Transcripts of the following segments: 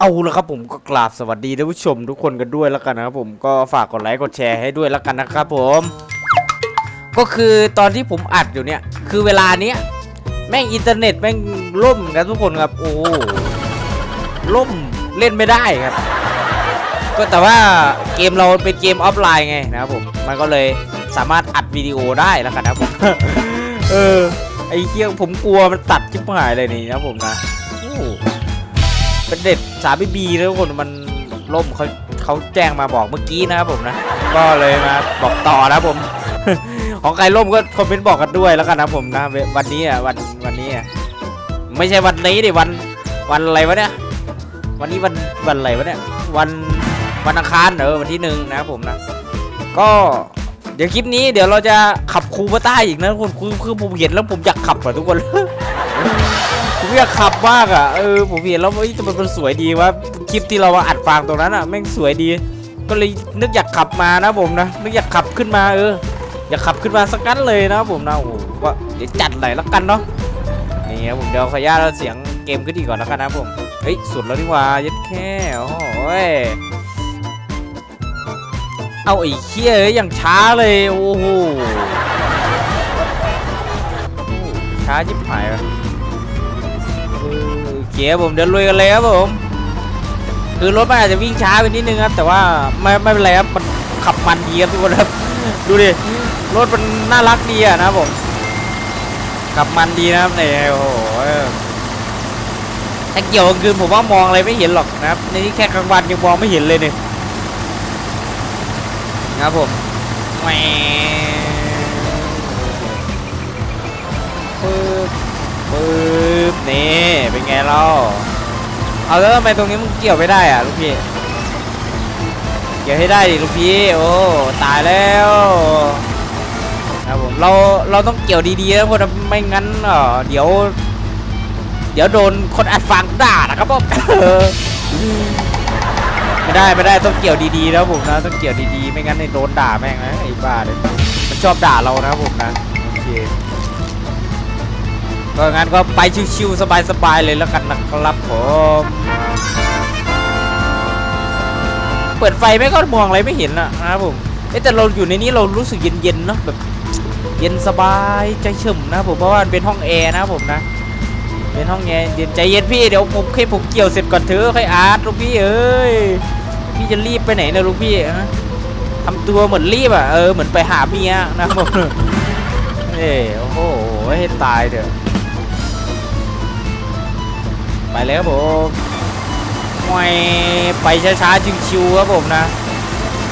เอาละครับผมก็กราบสวัสดีท่านผู้ชมทุกคนกันด้วยแล้วกันนะครับผมก็ฝากกดไลค์กดแชร์ให้ด้วยแล้วกันนะครับผม ก็คือตอนที่ผมอัดอยู่เนี่ย คือเวลาเนี้ยแม่งอินเทอร์เน็ตแม่งล่มกันทุกคนครับโอ้ล่มเล่นไม่ได้ครับ ก็แต่ว่าเกมเราเป็นเกมออฟไลน์ไงนะครับผมมันก็เลยสามารถอัดวิดีโอได้แล้วกันนะผมเออไอ้เคียงผมกลัวมันตัดชิบหายเลยนี่นะผมนะโอ้ เป็นเด็ดสาบีบีแล้วทุกคนมันล่มเขาเขาแจ้งมาบอกเมื่อกี้นะครับผมนะ ก็เลยมาบอกต่อนะผม ของใครล่มก็คอมเมนต์บอกกันด้วยแล้วกันนะผมนะ วันนี้อะวันวันนี้อะไม่ใช่วันนี้ดิวันวันอะไรวะเนี่ยวันนี้วันวันอะไรวะเนี่ยวันวันอังคารเออวันที่หนึ่งนะครับผมนะ ก็เดี๋ยวคลิปนี้เดี๋ยวเราจะขับคูปต้าอีกนะทุกคนคือคือผมเห็นแล้วผมอยากขับอะทุกคน ผมอยากขับมากอะเออผมเห็นแล้วเอ้ยแต่มันมันสวยดีว่าคลิปที่เราอัดฟางตรงนั้นอะแม่งสวยดี ก็เลยนึกอยากขับมานะผมนะนึกอยากขับขึ้นมาเอออยากขับขึ้นมาสักกันเลยนะผมนะโอ้โหก็เดี๋ยวจัดไหนอยละกันเนาะนี่ครับผมเดี๋ยวขออนุญาเอาเสียงเกมขึ้นอีกก่อนแล้วกันนะผมเฮ้ยสุดแล้วนี่ว่ายัดแค่โอ้ยเอาไอ้เคี้ยอย่างช้าเลยโอ้โหช้าชิบหายว่ะ เคครับผมเดินลุยกันเลยครับผม คือรถมันอาจจะวิ่งช้าไปนิดนึงครับแต่ว่าไม่ไม่เป็นไรครับมันขับมันดีครับทุกคนครับดูดิรถมันน่ารักดีอะนะครับผมขับมันดีนะครับเนี่ยโอ้โหถ้าเกี่ยวกลางคืนผมว่ามองอะไรไม่เห็นหรอกนะครับในนี้แค่กลางวันยังมองไม่เห็นเลยเนี่ยนะครับผมแหวปึ๊บปึ๊บนี่ เราเอาแล้วทำไมตรงนี้มึงเกี่ยวไม่ได้อะลูกพี่เกี่ยวให้ได้ดิลูกพี่โอ้ตายแล้วครับผมเราเราต้องเกี่ยวดีๆนะเพราะไม่งั้นเออเดี๋ยว เดี๋ยวโดนคนอัดฟังด่านะครับผมไม่ได้ไม่ได้ต้องเกี่ยวดีๆนะผมนะต้องเกี่ยวดีๆ ไม่งั้นโดนด่าแม่งนะไอ้บ้าเลยมันชอบด่าเรานะผมนะโอเค ก็งั้นก็ไปชิวๆสบายๆเลยแล้วกันนะครับผมเปิดไฟไม่ก็มองอะไรไม่เห็นอะนะครับผมแต่เราอยู่ในนี้เรารู้สึกเย็นๆเนาะแบบเย็นสบายใจเฉ่มนะผมเพราะว่ามันเป็นห้องแอร์นะผมนะเป็นห้องแอร์เย็นใจเย็นพี่เดี๋ยวผมแค่ผมเกี่ยวเสร็จก่อนเถอะค่อยอาร์ตลูกพี่เอ้ยพี่จะรีบไปไหนนะลูกพี่ฮะทำตัวเหมือนรีบอะเออเหมือนไปหาเมียนะผมเอ้ยโอ้โหให้ตายเถอะ ไปเลยครับผมมวยไปช้าๆชิวๆครับผมนะ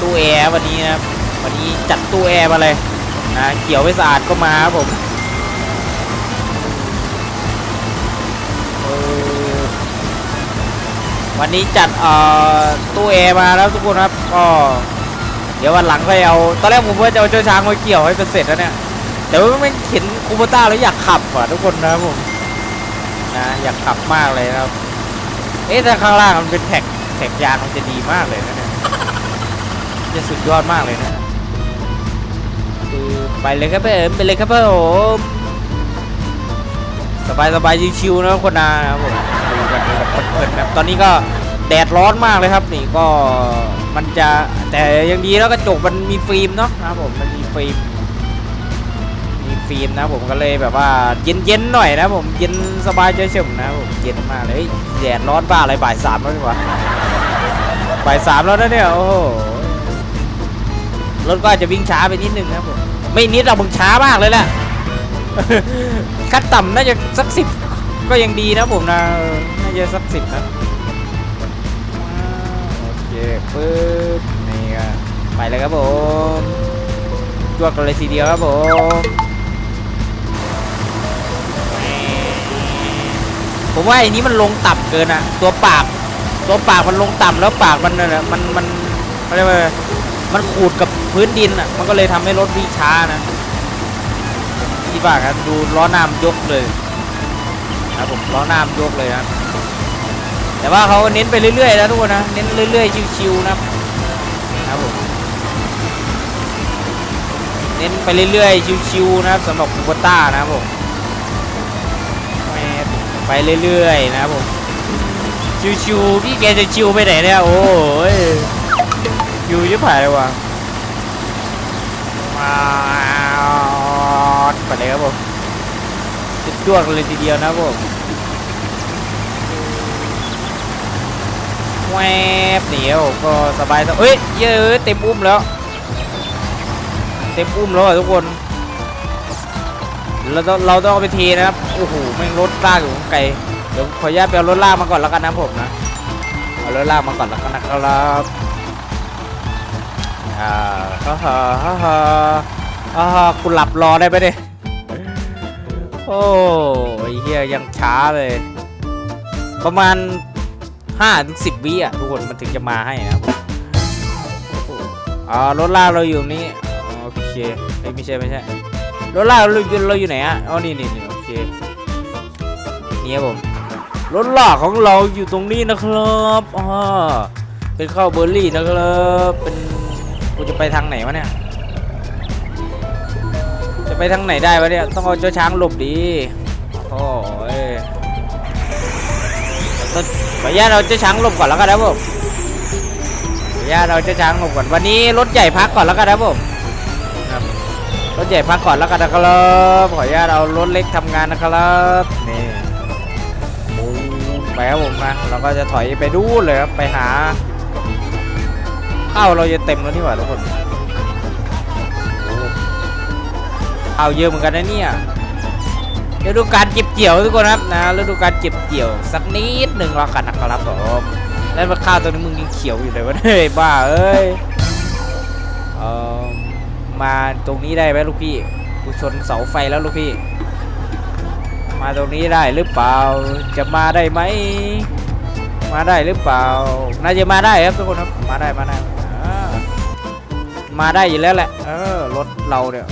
ตู้แอร์วันนี้นะครับวันนี้จัดตู้แอร์มาเลยนะเกี่ยวไม่สะอาดก็มาครับผมวันนี้จัดเอ่อตู้แอร์มาแล้วทุกคนครับก็เดี๋ยววันหลังก็เอาตอนแรกผมว่าจะเอาเจ้าช้างมาเกี่ยวให้เป็นเสร็จแล้วเนี่ยแต่ว่าไม่เห็นคูโบต้าแล้วอยากขับอะทุกคนนะครับผม นะ อยากขับมากเลยนะครับ เอ๊ะถ้าข้างล่างมันเป็นแท็กแท็กยางมันจะดีมากเลยนะเนี่ยจะสุดยอดมากเลยนะคือไปเลยครับเพื่อนไปเลยครับเพื่อนผมสบายสบายชิวๆนะครับคนนานะครับผมดูกันแบบเพลินๆนะครับตอนนี้ก็แดดร้อนมากเลยครับ นี่ก็มันจะแต่ยังดีแล้วกระจกมันมีฟิล์มเนาะนะครับผมมันมีฟิล์มมี ฟิล์มนะผมก็เลยแบบว่าเย็นๆหน่อยนะผมเย็นสบายใจเฉยๆนะผมเย็นมากเลยแดดร้อนบ้าอะไรบ่ายสามแล้วดีกว่าบ่ายสามแล้วนะเนี่ยโอ้โหรถก็อาจจะวิ่งช้าไปนิดนึงนะครับผมไม่นิดเรามึงช้ามากเลยแหละขั้นต่ำน่าจะสักสิบก็ยังดีนะผมนะน่าจะสักสิบนะโอเคปึ๊บนี่ก็ไปเลยครับผมจวกันเลยทีเดียวครับผม ผมว่าไอ้นี้มันลงต่ำเกินอะตัวปาก ตัวปากมันลงต่ำแล้วปากมันน่ะมันมันมันเรียกว่ามันขูดกับพื้นดินอะมันก็เลยทำให้รถวิ่งช้านะที่บ้านครับดูล้อน้ามนยกเลยนะครับผมล้อน้ามนยกเลยนะแต่ว่าเขาเน้นไปเรื่อยๆนะทุกคนนะเน้นเรื่อยๆชิวๆนะครับครับผมเน้นไปเรื่อยๆชิวๆนะครับสำหรับคูปต้านะครับผม ไปเรื่อยๆนะครับผมชิวๆพี่แกจะชิวไปไหนเนี่ยโอ้ยชิวยิ่งผ่านเลยว่ะว้าไปเลยครับผมจุดจ้วงเลยทีเดียวนะครับผมแวบเหนียวก็สบายสบายเอ้ยเยอะเต็มอุ้มแล้ว เต็มอุ้มแล้วทุกคน เราต้องเราต้องเอาไปเทนะครับโอ้โหแม่งรถลากอยู่ไกลเดี๋ยวขออนุญาตไปเอารถลากมาก่อนแล้วกันนะผมนะเอารถลากมาก่อนแล้วกันนะครับอ่าฮ่าฮ่าฮ่าฮ่าฮ่าฮ่ากูหลับรอได้ไหมเนี่ยโอ้ยเฮียยังช้าเลย ประมาณ5ถึง10วิอะทุกคนมันถึงจะมาให้นะครับอ่ารถลากเราอยู่นี่โอเคไม่ใช่ไม่ใช่ รถลาเราอยู่เราอยู่ไหนอะอ๋อนี่นี่นี่โอเคนี่ครับผมรถล่าของเราอยู่ตรงนี้นะครับอ่าเป็นข้าวเบอร์รี่นะครับเป็นกูจะไปทางไหนวะเนี่ยจะไปทางไหนได้วะเนี่ยต้องเอาเจ้าช้างหลบดีโอ้ยต้องขออนุญาตเราเจ้าช้างหลบก่อนแล้วกันนะผมขออนุญาตเราเจ้าช้างหลบก่อนวันนี้รถใหญ่พักก่อนแล้วกันนะผม รถใหญ่พักก่อนแล้วกันนะครับขออนุญาตเอารถเล็กทำงานนะครับนี่ไปครับผมนะเราก็จะถอยไปดูเลยครับไปหาข้าวเราจะเต็มแล้วนี่หว่าทุกคนโอ้ข้าวเยอะเหมือนกันนะเนี่ยฤดูการเก็บเกี่ยวทุกคนครับนะฤดูการเก็บเกี่ยวสักนิดหนึ่งแล้วกันนะครับผมแล้วมาข้าวตัวนี้มึงยังเขียวอยู่เลยวะเฮ้ยบ้าเอ้ยเออ มาตรงนี้ได้ไหมลูกพี่กูชนเสาไฟแล้วลูกพี่ มาตรงนี้ได้หรือเปล่า จะมาได้ไหม มาได้หรือเปล่า น่าจะมาได้ครับทุกคนครับ มาได้มาได้ มาได้อยู่แล้วแหละ เออรถเราเนี่ย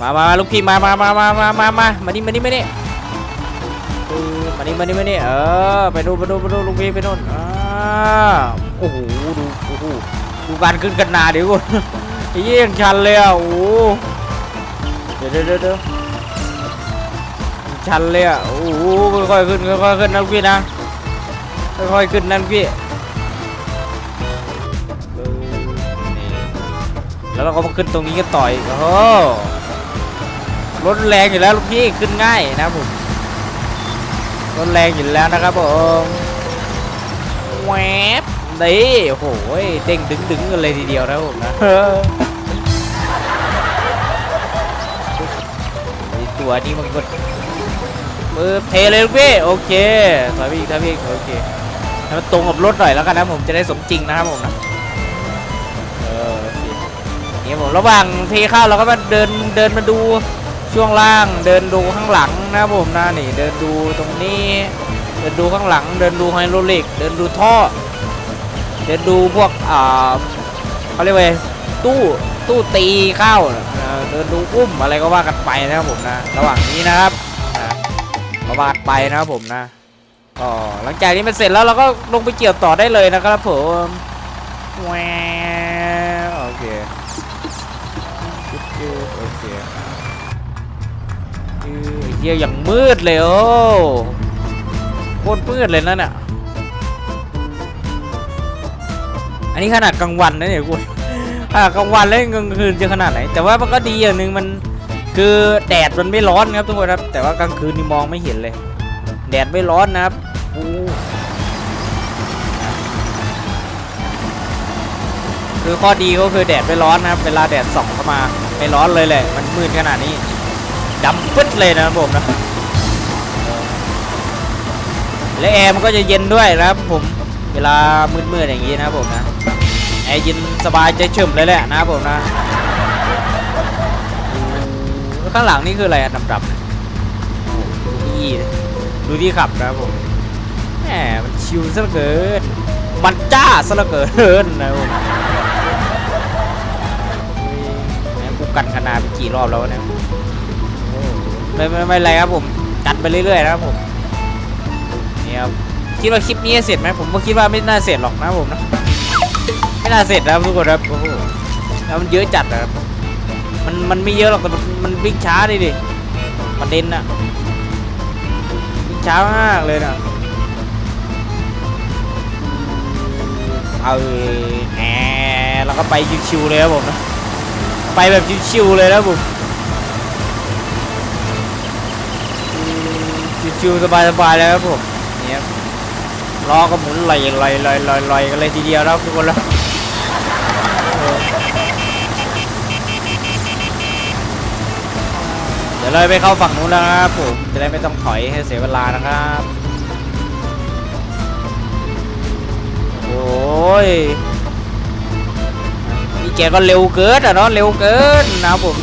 มามาลูกพี่มามามามามามามามานี่มานี่มานี่มานี่มานี่มานี่เออ ไปดูไปดูไปดูลูกพี่ไปนู่นอ่าโอ้โห ดู โอ้โห ดูการขึ้นกันหนาเดี๋ยวก่อนไอ้เยี่ยงชันเลยอะโอ้เดี๋ยวเดี๋ยวเดี๋ยวเดี๋ยวชันเลยอะโอ้โหค่อยๆขึ้นค่อยๆขึ้นนะพี่นะค่อยๆขึ้นนั่นพี่แล้วเราก็มาขึ้นตรงนี้กันต่อยโอ้รถแรงอยู่แล้วลูกพี่ขึ้นง่ายนะผมรถแรงอยู่แล้วนะครับผมแวบ นี่โอ้โหเด้งดึงดึงกันเลยทีเดียวนะผมนะตัวนี้มันก็มือเทเลยลูกพี่โอเคถอยไปอีกถอยไปอีกโอเคให้มันตรงกับรถหน่อยแล้วกันนะผมจะได้สมจริงนะครับผมนะเออเนี่ผมระหว่างเทข้าวเราก็มาเดินเดินมาดูช่วงล่าง เดินดูข้างหลังนะผมนะนี่เดินดูตรงนี้ เดินดูข้างหลัง เดินดูไฮโดรลิก เดินดูท่อ เดินดูพวกอ่าเขาเรียกว่าตู้ตู้ตีข้าวเดินดูอุ้มอะไรก็ว่ากันไปนะครับผมนะ ระหว่างนี้นะครับนะก็ว่ากันไปนะครับผมนะก็หลังจากนี้มันเสร็จแล้วเราก็ลงไปเกี่ยวต่อได้เลยนะครับผมแหวโอเคโอเคเออไอ้เฮียอย่างมืดเลยโอ้โคตรมืดเลยนั่นน่ะ นนี้ขนาดกลางวันนะเนี่ยคุณขนากลางวันแล้วกลางคืนจะขนาดไหน แต่ว่ามันก็ดีอย่างหนึ่งมันคือแดดมันไม่ร้อนครับทุกคนครับ แต่ว่ากลางคืนนี่มองไม่เห็นเลย แดดไม่ร้อนนะครับอู้คือข้อดีก็คือแดดไม่ร้อนนะครับ เวลาแดดส่องเข้ามาไม่ร้อนเลยแหละ มันมืดขนาดนี้ดำปึ๊ดเลยนะครับผมนะ และแอร์มันก็จะเย็นด้วยนะครับผม เวลามืดๆอย่างนี้นะผมนะแอร์เย็นสบายใจเฉิมเลยแหละนะผมนะข้างหลังนี่คืออะไรอะดำๆโอ้โหดูที่ดูที่ขับนะผมแหมมันชิวซะเหลือเกิน มันจ้าซะเหลือเกินนะผมเฮ้ยแหมกูกันขนาดไปกี่รอบแล้ววะเนี่ยไม่ไม่ไม่ไรครับผม กันไปเรื่อยๆนะครับผมนี่ครับ คิดว่าคลิปนี้เสร็จไหมผมก็คิดว่าไม่น่าเสร็จหรอกนะผมนะไม่น่าเสร็จนะทุกคนครับโอ้โหแล้วมันเยอะจัดนะครับมันมันไม่เยอะหรอกแต่มันมันวิ่งช้าดิดิประเด็นนะวิ่งช้ามากเลยนะเอาแหมแล้วก็ไปชิวๆเลยครับผมนะไปแบบชิวๆเลยนะผมชิวๆสบายๆเลยวครับผม ล้อก็หมุนลอยลอยลอยลอยลอยกันเลยทีเดียวแล้วทุกคนแล้วเดี๋ยวเลยไปเข้าฝั่งนู้นแล้วครับผมจะได้ไม่ต้องถอยให้เสียเวลานะครับโอ้ยนี่แกก็เร็วเกินอะเนาะเร็วเกินนะผม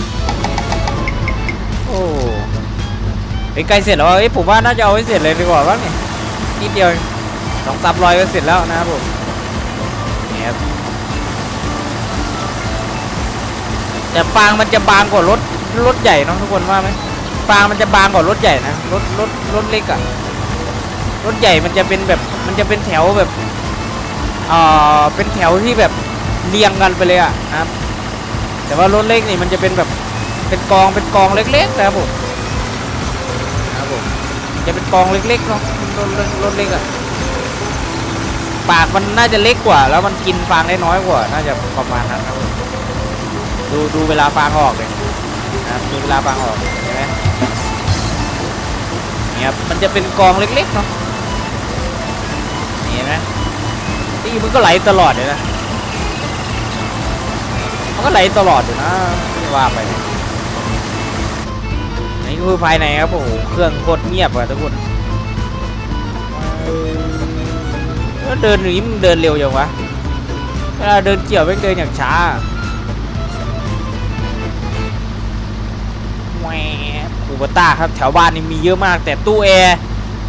โอ้เป็นใกล้เสร็จแล้วอะเอ้ยผมว่าน่าจะเอาให้เสร็จเลยดีกว่าบ้างเนี่ยนิดเดียว สองซับร้อยก็เสร็จแล้วนะครับผมนี่ครับแต่ฟางมันจะบางกว่ารถรถใหญ่เนอะทุกคนว่าไหมฟางมันจะบางกว่ารถใหญ่นะรถรถรถเล็กอะรถใหญ่มันจะเป็นแบบมันจะเป็นแถวแบบเอ่อเป็นแถวที่แบบเรียงกันไปเลยอะนะครับแต่ว่ารถเล็กนี่มันจะเป็นแบบเป็นกองเป็นกองเล็กๆนะครับผมจะเป็นกองเล็กๆเนาะรถรถรถเล็กอะ ปากมันน่าจะเล็กกว่า แล้วมันกินฟางได้น้อยกว่า น่าจะประมาณนั้นครับดูดูเวลาฟางออกเลยนะครับดูเวลาฟางออกเห็นไหมเนี่ยครับมันจะเป็นกองเล็กๆเนาะนี่เห็นไหมนี่มันก็ไหลตลอดเลยนะมันก็ไหลตลอดอยู่นะว่าไปนี่คือภายในครับโอ้โหเครื่องโคตรเงียบอะทุกคน เออเดินอย่างนี้มันเดินเร็วอย่างวะเวลาเดินเกี่ยวไม่เดินอย่างช้าแหวอูบต้าครับแถวบ้านนี่มีเยอะมาก แต่ตู้แอร์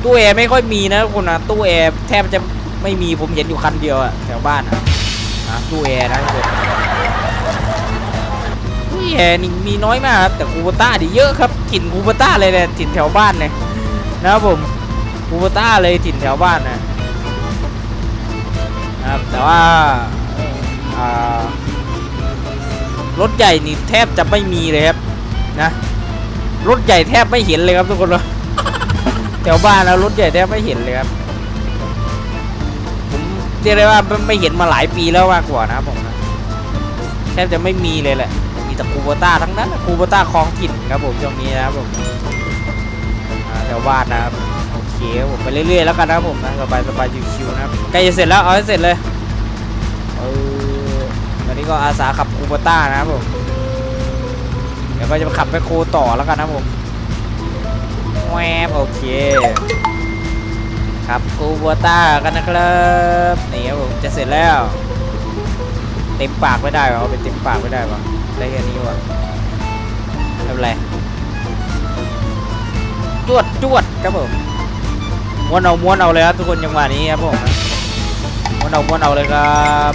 ตู้แอร์ไม่ค่อยมีนะทุกคนนะตู้แอร์แทบจะไม่มีผมเห็นอยู่คันเดียวอะแถวบ้านอะนะตู้แอร์นะทุกคนตู้แอร์นี่มีน้อยมากครับแต่คูโบต้าดิเยอะครับถิ่นคูโบต้าเลยเนี่ยถิ่นแถวบ้านเนี่ยนะครับผมคูโบต้าเลยถิ่นแถวบ้านนะ นะครับแต่ว่าอ่ารถใหญ่นี่แทบจะไม่มีเลยครับนะรถใหญ่แทบไม่เห็นเลยครับทุกคนเลยแถวบ้านแล้วรถใหญ่แทบไม่เห็นเลยครับผมเรียกได้ว่าไม่ไม่เห็นมาหลายปีแล้วมากกว่านะครับผมนะแทบจะไม่มีเลยแหละมีแต่คูโบต้าทั้งนั้นคูโบต้าคลองถิ่นครับผมช่วงนี้นะครับผมอ่าแถวบ้านนะครับโอ เคผมไปเรื่อยๆแล้วกันนะผมนะสบายสบายๆชิวๆนะครับใกล้จะเสร็จแล้วเอาให้เสร็จเลยเออวันนี้ก็อาสาขับคูโบต้านะครับผมเดี๋ยวก็จะขับไปโคต่อแล้วกันนะผมแวบโอเคครับกูบัวต้ากันนะครับนี่ครับผมจะเสร็จแล้ว เต็มปากไม่ได้วะเอาไปเต็มปากไม่ได้วะได้แค่นี้วะไม่เป็นไรจวดจวดครับผม ม้วนเอาม้วนเอาเลยครับทุกคนจังหวะนี้ครับผมม้วนเอาม้วนเอาเลยครับ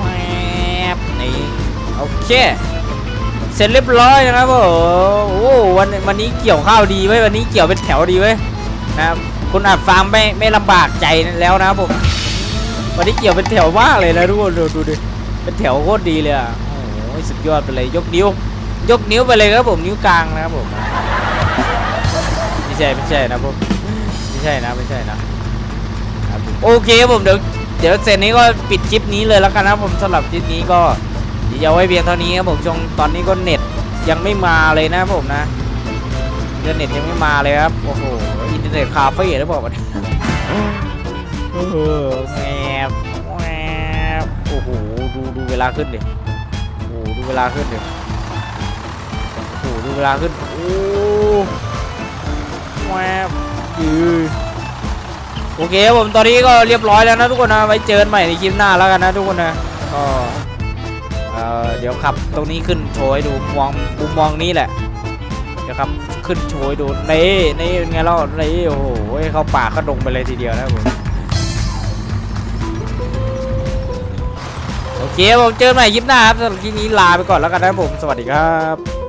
แวบนี่โอเคเสร็จเรียบร้อยนะครับผมโอ้วันวันนี้เกี่ยวข้าวดีไว้วันนี้เกี่ยวเป็นแถวดีไว้นะครับคุณอัดฟาร์มไม่ไม่ลำบากใจแล้วนะครับผมวันนี้เกี่ยวเป็นแถวมากเลยนะทุกคนดูดูดิเป็นแถวโคตรดีเลยอะโอ้โหสุดยอดไปเลยยกนิ้วยกนิ้วไปเลยครับผมนิ้วกลางนะครับผม ไม่ใช่ไม่ใช่นะผมไม่ใช่นะไม่ใช่นะโอเคครับผมเดี๋ยวเดี๋ยวเสร็จนี้ก็ปิดคลิปนี้เลยแล้วกันนะผมสำหรับคลิปนี้ก็เดี๋ยวเอาไว้เพียงเท่านี้ครับผมช่วงตอนนี้ก็เน็ตยังไม่มาเลยนะผมนะอินเทอร์เน็ตยังไม่มาเลยครับโอ้โหอินเทอร์เน็ตคาเฟ่หรือเปล่าวะเนี่ยโอ้โหแอบแอบโอ้โหดูดูเวลาขึ้นดิโอ้โหดูเวลาขึ้นดิโอ้โหดูเวลาขึ้นโอ้ แอบยือโอเคผมตอนนี้ก็เรียบร้อยแล้วนะทุกคนนะไว้เจอกันใหม่ในคลิปหน้าแล้วกันนะทุกคนนะก็เดี๋ยวขับตรงนี้ขึ้นโชว์ให้ดูมองมุมมองนี้แหละ เดี๋ยวครับขึ้นโชว์ให้ดูนี่นี่เป็นไงเล่านี่โอ้โหเข้าป่าเข้าดงไปเลยทีเดียวนะผมโอเคผมเจอกันใหม่คลิปหน้าครับสำหรับคลิปนี้ลาไปก่อนแล้วกันนะผมสวัสดีครับ